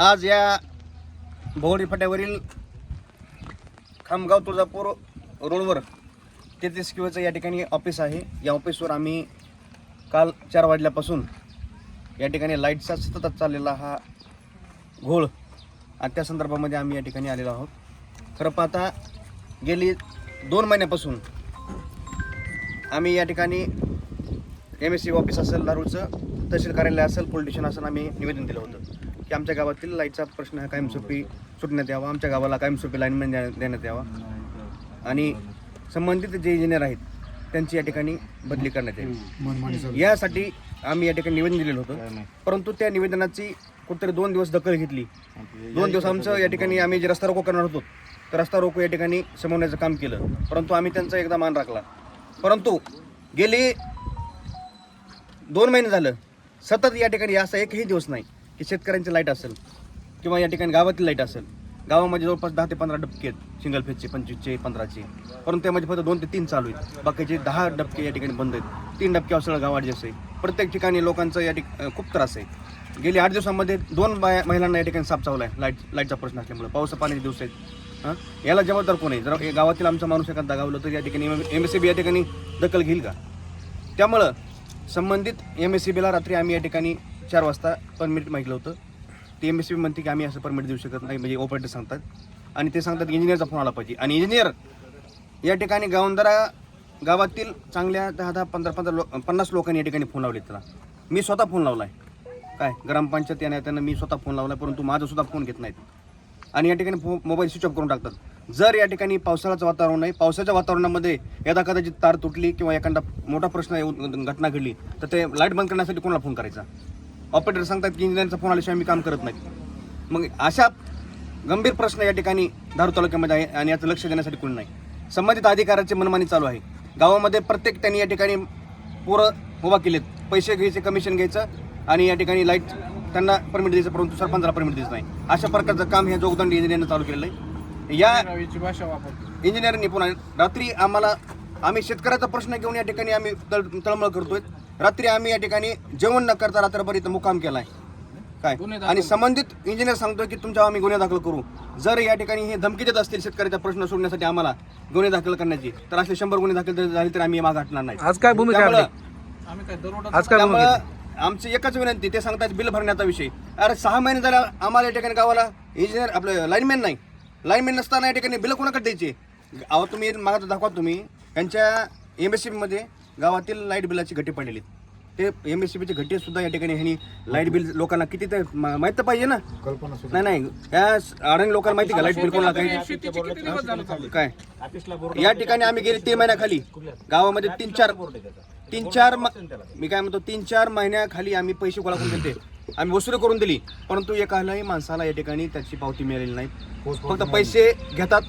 आज या भोवडी फाट्यावरील खामगाव तुळजापूर रोडवर तेहतीस किलोचं या ठिकाणी ऑफिस आहे. या ऑफिसवर आम्ही काल चार वाजल्यापासून या ठिकाणी लाईटचा सतत चाललेला हा घोळ आणि त्या संदर्भामध्ये आम्ही या ठिकाणी आलेलो आहोत. खरं पाहता गेली दोन महिन्यापासून आम्ही या ठिकाणी एम एस सी ऑफिस असेल दारूचं तहसील कार्यालय असेल पोलीस स्टेशन असेल आम्ही निवेदन दिलं होतं. की आमच्या गावातील लाईटचा प्रश्न हा कायमस्वरूपी सुटण्यात यावा. आमच्या गावाला कायमस्वरूपी लाईनमॅन म्हणजे देण्या- देण्यात यावा. आणि संबंधित जे इंजिनियर आहेत त्यांची या ठिकाणी बदली करण्यात यावी. यासाठी आम्ही या ठिकाणी निवेदन दिलेलं होतं. परंतु त्या निवेदनाची कुठतरी दोन दिवस दखल घेतली. दोन दिवस आमचं या ठिकाणी आम्ही जे रस्ता रोको करणार होतो तर रस्ता रोको या ठिकाणी समवण्याचं काम केलं. परंतु आम्ही त्यांचा एकदा मान राखला. परंतु गेले दोन महिने झालं. सतत या ठिकाणी असा एकही दिवस नाही. की शेतकऱ्यांची लाइट असेल किंवा या ठिकाणी गावातील लाइट असेल. गावामध्ये जवळपास दहा ते पंधरा डबके आहेत सिंगल फेजचे पंचवीसचे पंधराचे. परंतु त्यामध्ये फक्त दोन ते तीन चालू आहेत. बाकीचे दहा डबके या ठिकाणी बंद आहेत. तीन डबके सगळं गावात ॲडजस्ट आहे प्रत्येक ठिकाणी लोकांचं या ठिकाणी खूप त्रास आहे. गेली आठ दिवसामध्ये दोन बाया महिलांना या ठिकाणी साप चावला आहे लाइट लाईटचा प्रश्न असल्यामुळे. पावसा पाण्याचे दिवस आहेत हां? याला जबाबदार कोण आहे? जर हे गावातील आमचा माणूस एखादा दगावलं तर या ठिकाणी एम एस सी बी या ठिकाणी दखल घेईल का? त्यामुळं संबंधित एम एस सी बीला रात्री आम्ही या ठिकाणी चार वाजता परमिट मागितलं होतं. T M S C B म्हणते की आम्ही असं परमिट देऊ शकत नाही म्हणजे ऑपरेटर सांगतात. आणि ते सांगतात इंजिनियरचा फोन आला पाहिजे. आणि इंजिनियर या ठिकाणी गावंदरा गावातील चांगल्या दहा दहा पंधरा पंधरा लो पन्नास लोकांनी या ठिकाणी फोन लावले त्याला. मी स्वतः फोन लावला आहे काय? ग्रामपंचायत या त्यांना मी स्वतः फोन लावला परंतु माझासुद्धा फोन घेत नाहीत. आणि या ठिकाणी फो मोबाईल स्विच ऑफ करून टाकतात. जर या ठिकाणी पावसाळ्याचं वातावरण नाही पावसाच्या वातावरणामध्ये यदा कदाचित तार तुटली किंवा एखादा मोठा प्रश्न येऊन- घटना घडली तर ते लाइट बंद करण्यासाठी कोणाला फोन करायचा? ऑपरेटर सांगतात की इंजिनियरचा फोन आल्याशिवाय मी काम करत नाही. मग अशा गंभीर प्रश्न या ठिकाणी धारू तालुक्यामध्ये आहे आणि याचं लक्ष देण्यासाठी कोणी नाही. संबंधित अधिकाऱ्याचे मनमानी चालू आहे. गावामध्ये प्रत्येक त्यांनी या ठिकाणी पोरं उभा केलेत. पैसे घ्यायचे कमिशन घ्यायचं आणि या ठिकाणी लाइट त्यांना परमिट द्यायचं परंतु सरपंचाला परमिट द्यायचं नाही. अशा प्रकारचं काम हे जोगदंड इंजिनियरनं चालू केलेलं आहे. या इंजिनियरनी पुन्हा रात्री आम्हाला आम्ही शेतकऱ्याचा प्रश्न घेऊन या ठिकाणी आम्ही तळ तळमळ करतोय. रात्री आम्ही या ठिकाणी जेवण न करता रात्रभर इथं मुक्काम केलाय. काय? गुन्हे दाखल. आणि संबंधित इंजिनियर सांगतोय की तुमच्यावर आम्ही गुन्हे दाखल करू. जर या ठिकाणी हे धमकी देत असतील शेतकऱ्याचा प्रश्न सोडण्यासाठी आम्हाला गुन्हे दाखल करण्याची तर असे शंभर गुन्हे दाखल झाले तर आम्ही मागे हटणार नाही. आज काय भूमिका आहे काय काय आमची एकच विनंती ते सांगतात बिल भरण्याचा विषय. अरे सहा महिने झाला आम्हाला या ठिकाणी गावाला इंजिनियर आपलं लाईनमॅन नाही. लाईनमॅन नसताना या ठिकाणी बिल कोणाकडे द्यायचे? अहो तुम्ही मागं दाखवा तुम्ही. यांच्या एम एस सी बीमध्ये गावातील लाइट बिलाची घटी पडलेली. ते एम एस सी बीचे घटी सुद्धा या ठिकाणी ह्यांनी लाइट बिल लोकांना किती तर मा- माहीत तर पाहिजे ना? नाही नाही. या अडाणी लोकांना माहिती का? लाइट बिल कोणाला काही? शेतीचे किती दिवस झालं चालू? काय? या ठिकाणी आम्ही गेले तीन महिन्याखाली. गावामध्ये तीन चार तीन चार म- मी काय म्हणतो तीन चार महिन्याखाली आम्ही पैसे गोळा करून दिले आम्ही वसुली करून दिली. परंतु एकालाही माणसाला या ठिकाणी त्याची पावती मिळालेली नाही. फक्त पैसे घेतात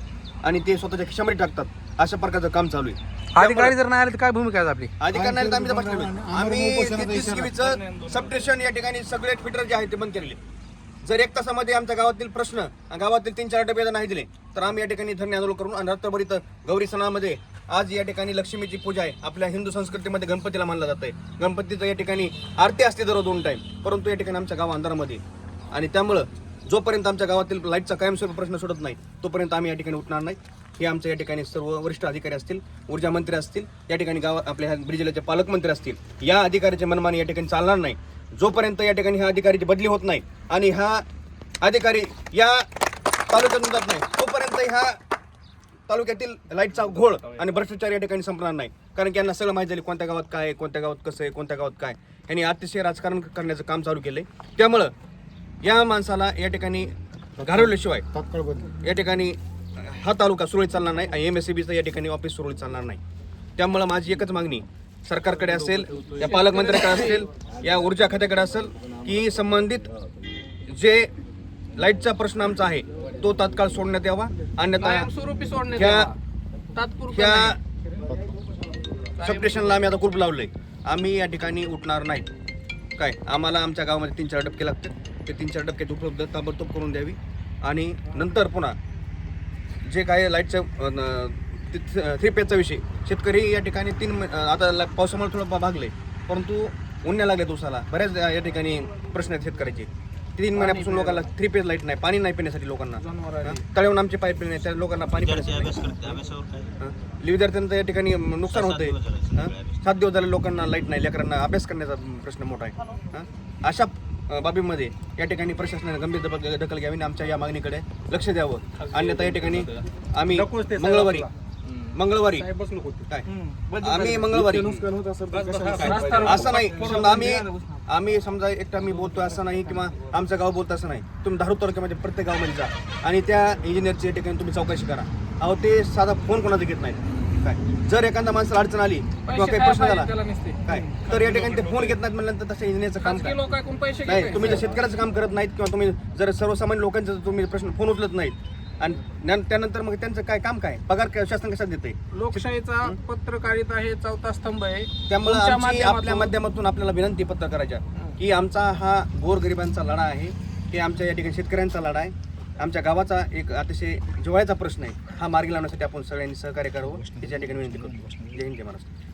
आणि ते स्वतःच्या खिशामध्ये टाकतात. अशा प्रकारचं काम चालू आहे. अधिकारी जर नाही आले तर काय भूमिका आहे आपली? अधिकार नाही तर आम्ही. आम्ही तेहतीस सबस्टेशन या ठिकाणी सगळे फिटर जे आहेत ते बंद केलेले. जर एक तासामध्ये आमच्या गावातील प्रश्न गावातील तीन चार डबे जर नाही दिले तर आम्ही या ठिकाणी धरणे आंदोलन करून आणि रात्रभर इथं गौरी सणामध्ये आज या ठिकाणी लक्ष्मीची पूजा आहे. आपल्या हिंदू संस्कृतीमध्ये गणपतीला मानलं जात आहे. गणपतीचं या ठिकाणी आरती असते दररोज दोन टाईम परंतु या ठिकाणी आमच्या गाव अंधारामध्ये आहे. आणि त्यामुळं जोपर्यंत आमच्या गावातील लाईटचा कायमस्वरूपी प्रश्न सुटत नाही तोपर्यंत आम्ही या ठिकाणी उठणार नाही. हे आमच्या या ठिकाणी सर्व वरिष्ठ अधिकारी असतील ऊर्जा मंत्री असतील या ठिकाणी गाव आपल्या जिल्ह्याचे पालकमंत्री असतील या अधिकाऱ्याचे मनमानी या ठिकाणी चालणार नाही. जोपर्यंत या ठिकाणी ह्या अधिकाऱ्याची बदली होत नाही आणि हा अधिकारी या तालुक्यातून जात नाही तोपर्यंत ह्या तालुक्यातील लाईटचा घोळ आणि भ्रष्टाचार या ठिकाणी संपणार नाही. कारण की यांना सगळं माहिती झाली कोणत्या गावात काय आहे कोणत्या गावात कसं आहे कोणत्या गावात काय. यांनी अतिशय राजकारण करण्याचं काम चालू केलंय. त्यामुळं या माणसाला या ठिकाणी घालवल्याशिवाय या ठिकाणी हा तालुका सुरळीत चालणार नाही आणि एम एस सी बीचं या ठिकाणी ऑफिस सुरळीत चालणार नाही. त्यामुळं माझी एकच मागणी सरकारकडे असेल या पालकमंत्र्याकडे असेल या ऊर्जा खात्याकडे असेल की संबंधित जे लाईटचा प्रश्न आमचा आहे तो तात्काळ सोडण्यात यावा. अन्यथा ह्या- नाही. सबस्टेशनला आम्ही आता कुलप लावलंय. आम्ही या ठिकाणी उठणार नाही. काय आम्हाला आमच्या गावामध्ये तीन चार डबके लागतात ते तीन चार डबक्याची उपलब्ध ताबडतोब करून द्यावी. आणि नंतर पुन्हा जे काय लाईटचं थ्री पेजचा विषय. शेतकरी या ठिकाणी तीन आता पावसामुळे थोडं भागले. परंतु उन्ह्या लागले दिवसाला. बऱ्याच या ठिकाणी प्रश्न आहेत शेतकऱ्याचे. तीन महिन्यापासून लोकांना थ्री पेज लाइट नाही पाणी नाही पिण्यासाठी लोकांना? तळेहून आमचे पाईप नाही त्या लोकांना पाणी पिण्यासाठी? विद्यार्थ्यांचं या ठिकाणी नुकसान होतंय. हा? सात दिवस झाले लोकांना लाइट नाही लेकरांना अभ्यास करण्याचा प्रश्न मोठा आहे? अशा बाबीमध्ये या ठिकाणी प्रशासनाने गंभीर दखल दखल घ्यावी आणि आमच्या या मागणीकडे लक्ष द्यावं. अन्यथा या ठिकाणी आम्ही मंगळवारी मंगळवारी काय? आम्ही मंगळवारी असं नाही समजा आम्ही आम्ही समजा एकटा मी बोलतो असं नाही किंवा आमचं गाव बोलतो असं नाही. तुम्ही धारू तालुक्यामध्ये प्रत्येक गावामध्ये जा. आणि त्या इंजिनियरची या ठिकाणी तुम्ही चौकशी करा. अहो ते साधा फोन कोणाचा घेत नाहीत. काय? जर एखाद्या माणसाला अडचण आली किंवा काही प्रश्न झाला काय? तर या ठिकाणी ते फोन घेत नाहीत म्हणल्यानंतर तसं इंजिनियरचं काम काय पैसे नाही. तुम्ही जर शेतकऱ्याचं काम करत नाहीत किंवा तुम्ही जर सर्वसामान्य लोकांचं जर तुम्ही प्रश्न फोन उचलत नाहीत आणि त्यानंतर मग त्यांचं काय काम काय? पगार काय शासन कशात देते लोकशाहीचा पत्रकारिता हे चौथा स्तंभ आहे. त्यामुळे तुमच्या आमची आपल्या माध्यमातून- माध्यमातून आपल्याला विनंती पत्र करायच्या की आमचा हा गोरगरिबांचा लढा आहे की आमच्या या ठिकाणी शेतकऱ्यांचा लढा आहे. आमच्या गावाचा एक अतिशय जिव्हाळ्याचा प्रश्न आहे. हा मार्गी लावण्यासाठी आपण सगळ्यांनी सहकार्य करावं. याच्या ठिकाणी विनंती करतो जय हिंद जय महाराष्ट्र.